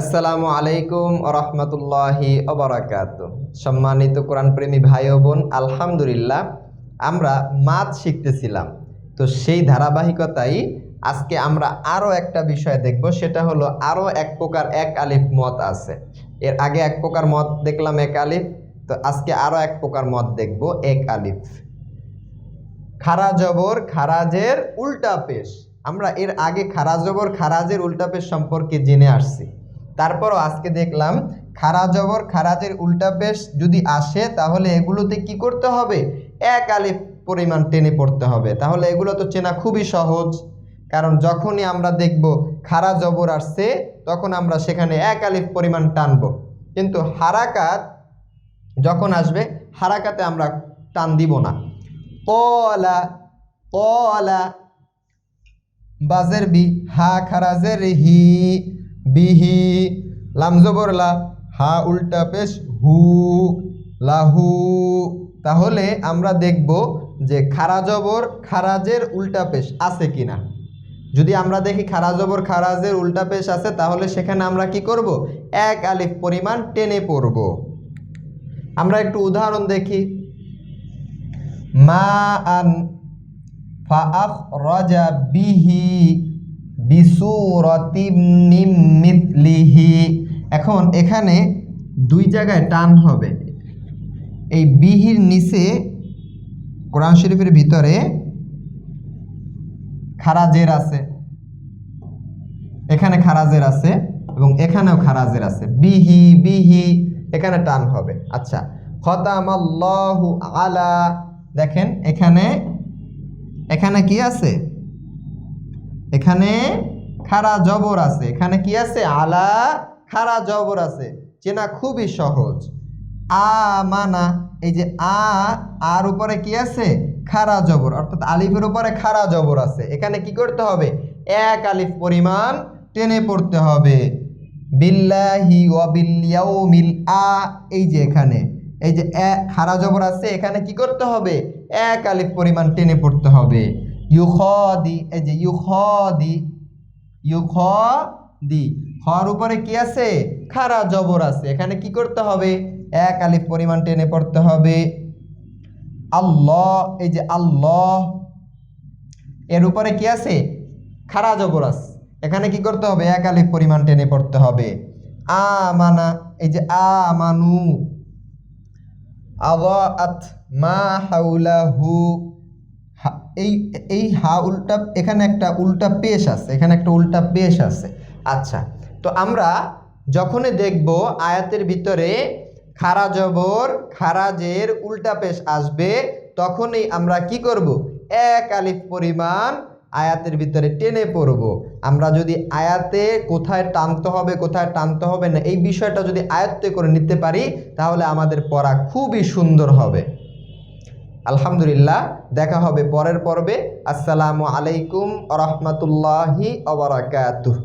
আসসালামু আলাইকুম রহমতুল্লাহি অবরাকাত সম্মানিত কোরআন প্রেমী ভাই বোন, আলহামদুলিল্লাহ, আমরা মাছ শিখতেছিলাম। তো সেই ধারাবাহিকতাই আজকে আমরা আরও একটা বিষয় দেখব, সেটা হলো আরও এক প্রকার এক আলিফ মত আছে। এর আগে এক প্রকার মত দেখলাম এক আলিফ, তো আজকে আরও এক প্রকার মত দেখব, এক আলিফ। খারা জবর খারাজের উল্টা পেশ। আমরা এর আগে খারা জবর খারাজের উল্টা পেশ সম্পর্কে জেনে আসছি। তারপরও আজকে দেখলাম, খারা জবর খারাজের উল্টা পেশ যদি আসে, তাহলে এগুলোতে কি করতে হবে? এক আলিফ পরিমাণ টেনে পড়তে হবে। তাহলে এগুলো তো চেনা খুবই সহজ। কারণ যখনই আমরা দেখব খারা জবর আসছে, তখন আমরা সেখানে এক আলিফ পরিমাণ টানবো। কিন্তু হারাকাত যখন আসবে, হারাকাতে আমরা টান দিব না। কলা কলা, বাজের বি, হা খারাজের হি। বিহি লামজবরলা হা উল্টা পেশ, হু, লাহু। তাহলে আমরা দেখব যে খারাজবর খারাজের উল্টা পেশ আছে কি না। যদি আমরা দেখি খারাজবর খারাজের উল্টা পেশ আছে, তাহলে সেখানে আমরা কি করব? এক আলিফ পরিমাণ টেনে পড়ব। আমরা একটু উদাহরণ দেখি। মা আন ফাআখরাজা বিহি বিসুরাতিম মিম মিথলিহি। এখন এখানে দুই জায়গায় টান হবে। এই বিহির নিচে কোরআন শরীফের ভিতরে খারাজের আছে। এখানে খারাজের আছে এবং এখানেও খারাজের আছে। বিহি বিহি, এখানে টান হবে। আচ্ছা খতামাল্লাহু আলা। দেখেন, এখানে এখানে কি আছে? এখানে খারা জবর আছে। এখানে কি আছে? আলা খারা জবর আছে। চেনা খুবই সহজ। আ মানা এই যে আ, আর উপরে কি আছে? খারা জবর। অর্থাৎ আলিফের উপরে খারা জবর আছে। এখানে কি করতে হবে? এক আলিফ পরিমাণ টেনে পড়তে হবে। বিল্লাহি ওয়াবিল আ, এই যে এখানে। এই যে খারা জবর আছে। এখানে কি করতে হবে? এক আলিফ পরিমাণ টেনে পড়তে হবে। ইউখদি, এই যে ইউখদি ইউখদি হর উপরে কি আছে? খারা জবর আছে। এখানে কি করতে হবে? এক আলিফ পরিমাণ টেনে পড়তে হবে। আল্লাহ, এই যে আল্লাহ, এর উপরে কি আছে? খারা জবর আছে। এখানে কি করতে হবে? এক আলিফ পরিমাণ টেনে পড়তে হবে। আমানা, এই যে আমানু, আওয়াত মা হাউলাহু হা- এই এই হা উল্টা, এখানে একটা উল্টা পেশ আছে, এখানে একটা উল্টা পেশ আছে। আচ্ছা তো আমরা যখনই দেখব আয়াতের ভিতরে খারা জবর খারাজের উল্টা পেশ আসবে, তখনই আমরা কি করব? এক আলিফ পরিমাণ আয়াতের ভিতরে টেনে পড়ব। আমরা যদি আয়াতে কোথায় টানতে হবে, কোথায় টানতে হবে না, এই বিষয়টা যদি আয়ত্তে করে নিতে পারি, তাহলে আমাদের পড়া খুবই সুন্দর হবে। আলহামদুলিল্লাহ দেখা হবে পরের পর্বে। আসসালামু আলাইকুম রহমতুল্লাহি অবরাকাতুহ